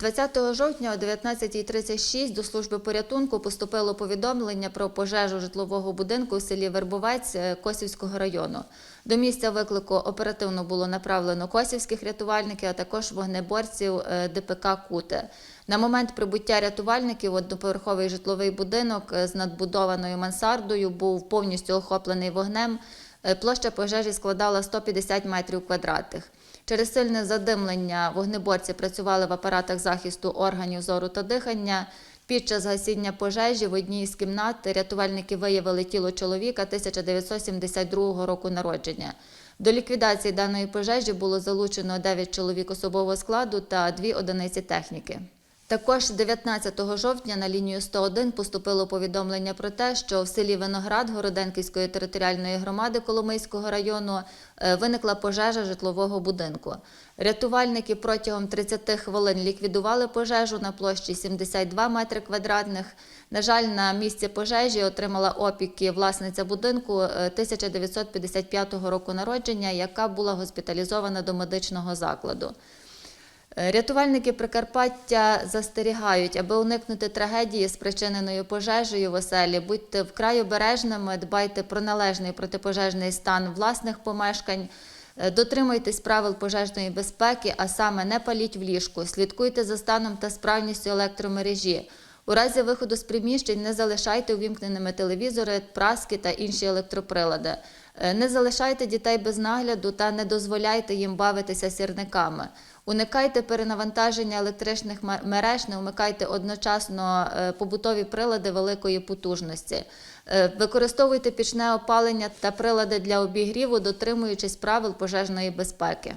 20 жовтня о 19.36 до служби порятунку поступило повідомлення про пожежу житлового будинку у селі Вербовець е, Косівського району. До місця виклику оперативно було направлено косівських рятувальників, а також вогнеборців е, ДПК Куте. На момент прибуття рятувальників одноповерховий житловий будинок е, з надбудованою мансардою був повністю охоплений вогнем. Е, Площа пожежі складала 150 метрів квадратних. Через сильне задимлення вогнеборці працювали в апаратах захисту органів зору та дихання. Під час гасіння пожежі в одній із кімнат рятувальники виявили тіло чоловіка 1972 року народження. До ліквідації даної пожежі було залучено 9 чоловік особового складу та 2 одиниці техніки. Також 19 жовтня на лінію 101 поступило повідомлення про те, що в селі Виноград Городенківської територіальної громади Коломийського району е, виникла пожежа житлового будинку. Рятувальники протягом 30 хвилин ліквідували пожежу на площі 72 метри квадратних. На жаль, на місці пожежі отримала опіки власниця будинку е, 1955 року народження, яка була госпіталізована до медичного закладу. Е, Рятувальники Прикарпаття застерігають, аби уникнути трагедії, спричиненої пожежею в оселі, будьте вкрай обережними, дбайте про належний протипожежний стан власних помешкань, е, дотримуйтесь правил пожежної безпеки, а саме не паліть в ліжку, слідкуйте за станом та справністю електромережі. У разі виходу з приміщень не залишайте увімкненими телевізори, праски та інші електроприлади. Е, Не залишайте дітей без нагляду та не дозволяйте їм бавитися сірниками. Уникайте перенавантаження електричних мереж, не вмикайте одночасно е, побутові прилади великої потужності. Е, Використовуйте пічне опалення та прилади для обігріву, дотримуючись правил пожежної безпеки.